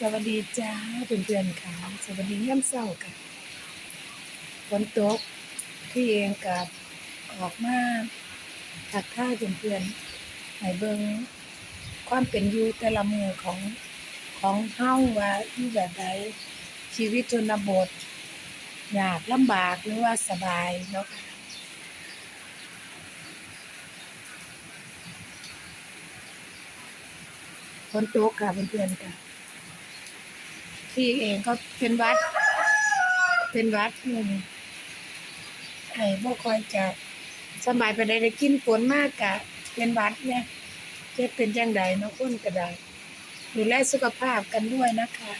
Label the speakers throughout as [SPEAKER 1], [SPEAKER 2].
[SPEAKER 1] สวัสดีจ้าเพื่อนๆค่ะ สวัสดีย่ำเศร้าค่ะฝนตกพี่เองกับออกมาทักท่าเพื่อนๆให้เบิงความเป็นอยู่แต่ละมือของของเฮาว่าอยู่แบบใดชีวิตชนบทยากลำบากหรือว่าสบายเนาะค่ะฝนตกค่ะเพื่อนๆค่ะ พี่เองก็เป็นวัด เป็นวัดหนึ่งไอ้บ่ค่อยจะสบายไปได้ได้กินฝนมากกะ เป็นวัดเนี่ยจะเป็นจังใดเนาะคนก็ได้ดูแลสุขภาพกันด้วยนะคะ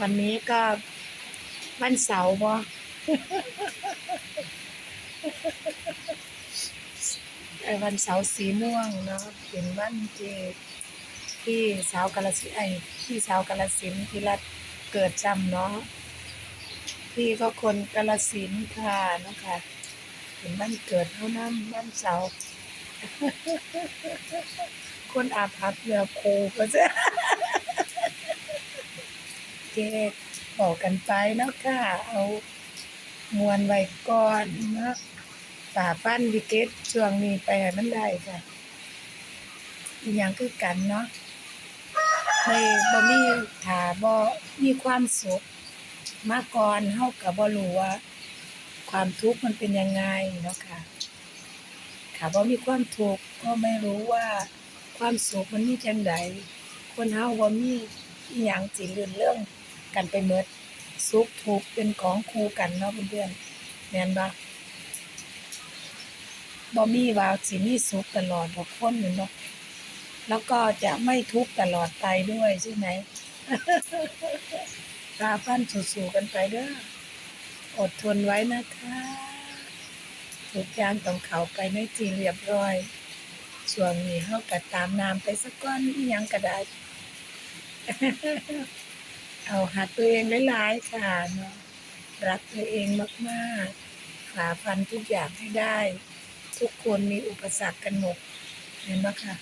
[SPEAKER 1] วันนี้ก็วันเสาร์บ่ไอ้วันเสาร์สีม่วงเนาะเป็นวันที่ ที่สาวกาลสินไอ้ที่สาวกาลสินธุ์ที่รัฐเกิดจำเนาะพี่ก็คนกาลสินค่ะเนาะค่ะเป็นวันเกิดเท่านั้นวันเสาร์คนอาภัพเรือโคก็จะเกบอกกันไปเนาะค่ะ เอามวนไว้ก่อนเนาะฝ่าฟันวิกฤตช่วงนี้ไปให้มันได้ค่ะอย่างคือกันเนาะ ไม่บ่มีถาบ่มีความสุขมาก่อนเฮาก็บ่รู้ว่า ความทุกข์มันเป็นยังไงเนาะค่ะถ้าบ่มีความทุกข์ก็ไม่รู้ว่าความสุขมันมีจังใดคนเฮาบ่มีอีหยังสิลื่นเรื่องกันไปหมดสุขทุกข์เป็นของคู่กันเนาะเพื่อนๆแม่นบ่บ่มีว่าสิมีสุขตลอดดอกคนเนาะ แล้วก็จะไม่ทุกข์ตลอดไปด้วยใช่ไหมตาฟันสู้ๆกันไปเด้อ อดทนไว้นะคะทุกอย่างต้องเข้าไปในที่เรียบร้อยช่วงนี้เฮาก็ตามน้ำไปสักก้อนอีหยังก็ได้เอาหัดตัวเองหลายๆค่ะเนาะรักตัวเองมากๆฝ่าฟันทุกอย่างให้ได้ ทุกคนมีอุปสรรคกันหมดเห็นไหมคะ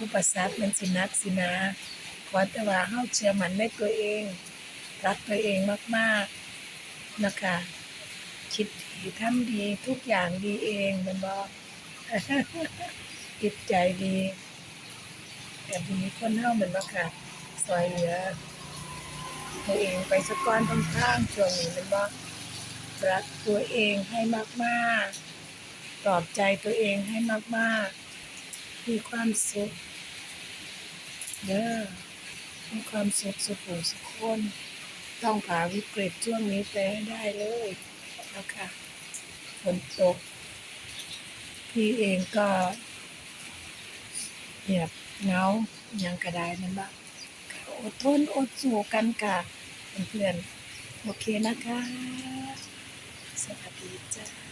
[SPEAKER 1] อุปสรรคมันสินักสินะขอแต่ว่าเฮาเชื่อมันในตัวเอง รักตัวเองมากๆนะคะ คิดดีทำดีทุกอย่างดีเองมันบอกจิตใจดีแต่ทีนี้คนเฮาเหมือนว่าค่ะซอยเหลือตัวเองไปสักก้อนข้างช่วงนี้มันว่ารักตัวเองให้มากๆปลอบใจตัวเองให้มากๆ มีความสุขเด้อมีความสุขสุขสุขคน ต้องผ่าวิกฤตช่วงนี้ไปให้ได้เลยนะคะฝนตก พี่เองก็เหียบเงายังกระไดนั่นบ้างอดทนอดสู้กันค่ะเพื่อนๆโอเคนะคะ สวัสดีจ้า